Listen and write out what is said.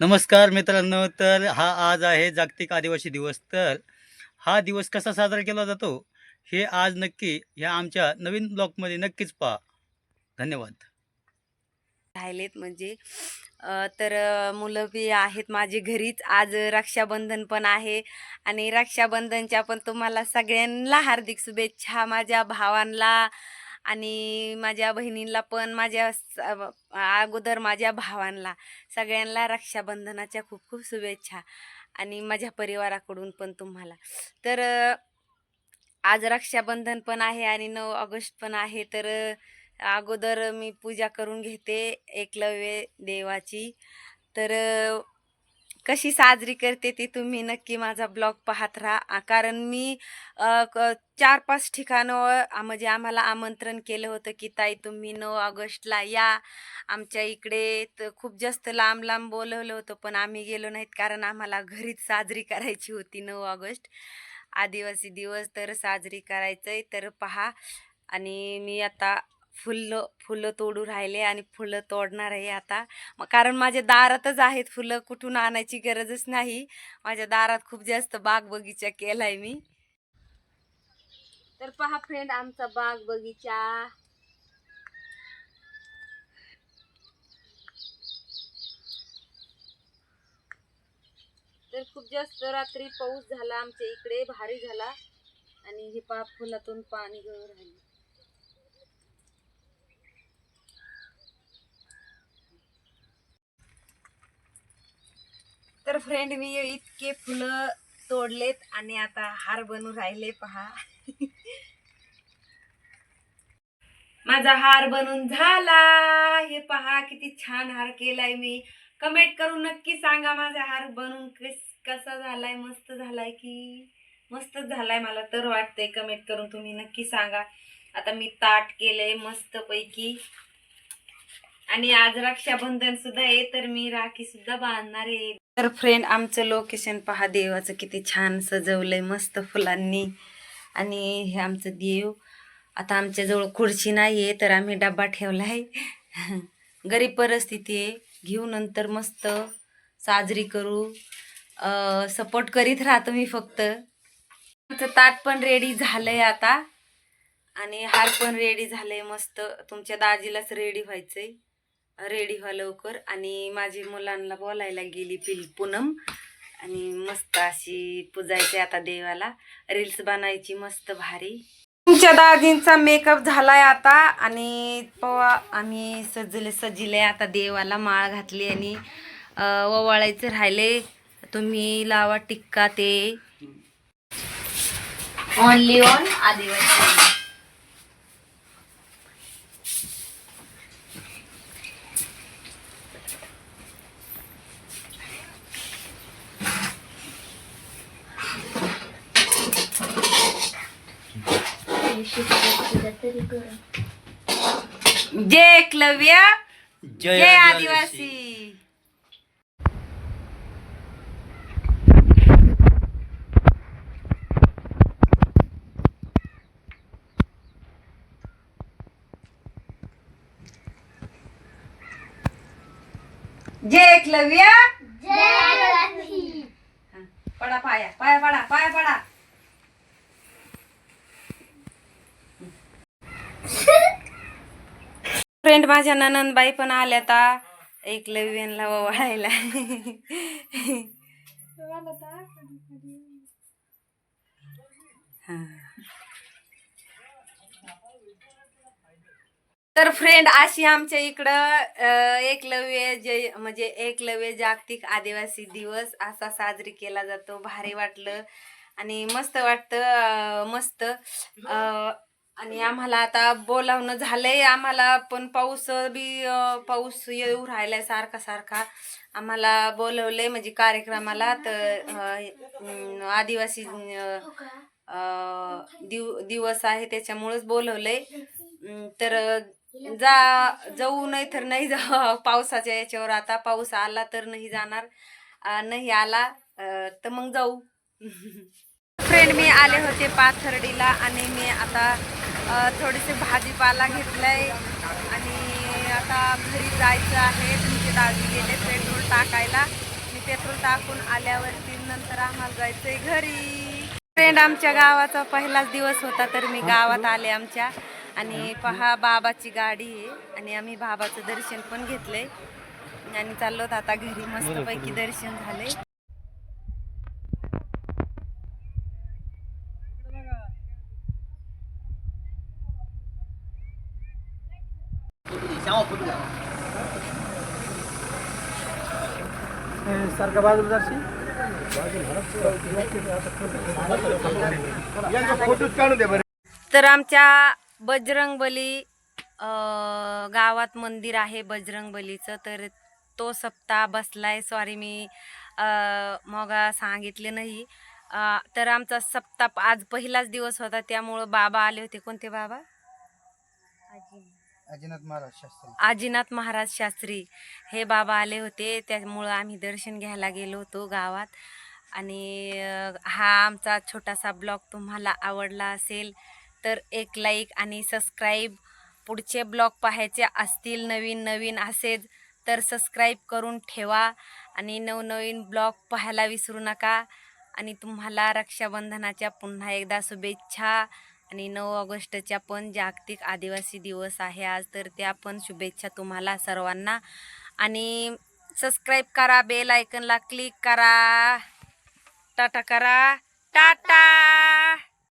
नमस्कार मित्रांनो तर हा आज आहे जागतिक आदिवासी दिवस. तर हा दिवस कसा साजरा केला जातो हे आज नक्की ह्या आमच्या नवीन ब्लॉगमध्ये नक्कीच पहा. धन्यवाद. राहिलेत म्हणजे अ, तर अ, मुलं बी आहेत माझी घरीच. आज रक्षाबंधन पण आहे आणि रक्षाबंधनच्या पण तुम्हाला सगळ्यांना हार्दिक शुभेच्छा. माझ्या भावांना आणि माझ्या बहिणींना पण माझ्या अगोदर माझ्या भावांना सगळ्यांना रक्षाबंधनाच्या खूप खूप शुभेच्छा आणि माझ्या परिवाराकडून पण तुम्हाला. तर आज रक्षाबंधन पण आहे आणि नऊ ऑगस्ट पण आहे तर अगोदर मी पूजा करून घेते एकलव्य देवाची. तर कशी साजरी करते ती तुम्ही नक्की माझा ब्लॉग पाहत राहा. कारण मी क- चार पाच ठिकाणं म्हणजे आम्हाला आमंत्रण केलं होतं की ताई तुम्ही नऊ ऑगस्टला या. आमच्या इकडे तर खूप जास्त लांब लांब बोलवलं होतं पण आम्ही गेलो नाहीत कारण आम्हाला घरीच साजरी करायची होती नऊ ऑगस्ट. आदिवासी दिवस तर साजरी करायचं आहे तर पहा. आणि मी आता फुलं फुलं तोडू राहिले आणि फुलं तोडणार आहे आता. कारण माझ्या दारातच आहेत फुलं कुठून आणायची गरजच नाही. माझ्या दारात खूप जास्त बाग बगीचा केलाय मी. तर पहा फ्रेंड आमचा बाग बगीचा तर खूप जास्त रात्री पाऊस झाला आमच्या इकडे भारी झाला. आणि हे पहा फुलातून पाणी गळून राहिले. फ्रेंड मी इतके फुलं तोडलेत आणि आता हार बनू राहिले पहा. माझा हार बनून झाला. हे पहा किती छान हार केलाय मी. कमेंट करून नक्की सांगा माझा हार बनून कस कसा झालाय मस्त झालाय की? मस्तच झालाय मला तर वाटतंय कमेंट करून तुम्ही नक्की सांगा. आता मी ताट केलंय मस्त पैकी आणि आज रक्षाबंधन सुद्धा आहे तर मी राखी सुद्धा बांधणार आहे. तर फ्रेंड आमचं लोकेशन पहा देवाचं किती छान सजवलंय मस्त फुलांनी. आणि हे आमचं देव. आता आमच्याजवळ खुर्ची नाही आहे तर आम्ही डब्बा ठेवला आहे गरीब परिस्थिती आहे. घेऊ नंतर मस्त साजरी करू. सपोर्ट करीत राहतो मी फक्त. आमचं ताट पण रेडी झालंय आता. आणि हार पण रेडी झालंय मस्त. तुमच्या दाजीलाच रेडी व्हायचंय. रेडी व्हा लवकर. आणि माझी मुलांना बोलायला गेली पिल पूनम. आणि मस्त अशी पुजायची आता देवाला. रील्स बनायची मस्त भारी. तुमच्या दाजींचा मेकअप झालाय आता. आणि पवा आम्ही सजले सजिले आता देवाला माळ घातली आणि ओवाळायचं राहिले. तुम्ही लावा टिक्का ते. ओनली ऑन आदिवासी. जय एकलव्य जय आदिवासी. जय एकलव्य हा, पडा पाया पाया पडा पाया पडा. फ्रेंड माझ्या ननंदबाई पण आल्या आता एकलव्यांना ओवाळायला. तर फ्रेंड अशी आमच्या इकडं एकलव्य जे म्हणजे एकलव्य जागतिक आदिवासी दिवस असा साजरी केला जातो. भारी वाटलं आणि मस्त वाटतं मस्त अं, आणि आम्हाला आता बोलावणं झालंय. आम्हाला पण पाऊस बी पाऊस येऊ राहिलाय सारखा सारखा. आम्हाला बोलवलंय म्हणजे कार्यक्रमाला तर आदिवासी दिव दिवस आहे त्याच्यामुळेच बोलवलंय. तर जा जाऊ नाही तर नाही जा पावसाच्या याच्यावर आता पाऊस आला तर नाही जाणार. नाही आला तर मग जाऊ. फ्रेंड मी आले होते पाथर्डीला आणि मी आता थोडेसे भाजीपाला घेतलाय. आणि आता घरी जायचं आहे. तुमचे दादी गेले पेट्रोल टाकायला. मी पेट्रोल टाकून आल्यावरती नंतर आम्हाला जायचंय घरी. फ्रेंड आमच्या गावाचा पहिलाच दिवस होता तर मी गावात आले आमच्या. आणि पहा बाबाची गाडी आहे. आणि आम्ही बाबाचं दर्शन पण घेतलंय. आणि चाललो आता घरी. मस्तपैकी दर्शन झाले सारखं बाजूला जाशील? तर आमच्या बजरंगबली अं, गावात मंदिर आहे बजरंगबलीचं. तर तो सप्ताह बसलाय. सॉरी मी मगा सांगितले नाही. तर आमचा सप्ताह आज पहिलाच दिवस होता. त्यामुळं बाबा आले होते. कोणते बाबा? अजिनाथ महाराज शास्त्री. आजीनाथ महाराज शास्त्री. हे बाबा आले होते त्यामुळं आम्ही दर्शन घ्यायला गेलो होतो गावात. आणि हा आमचा छोटासा ब्लॉग तुम्हाला आवडला असेल तर एक लाईक आणि सबस्क्राईब. पुढचे ब्लॉग पाहायचे असतील नवीन नवीन असेच तर सबस्क्राईब करून ठेवा. आणि नवनवीन ब्लॉग पाहायला विसरू नका. आणि तुम्हाला रक्षाबंधनाच्या पुन्हा एकदा शुभेच्छा. आणि नऊ ऑगस्टच्या पण जागतिक आदिवासी दिवस आहे आज तर त्या पण शुभेच्छा तुम्हाला सर्वांना. आणि सबस्क्राईब करा बेल आयकनला क्लिक करा. टाटा करा. टाटा!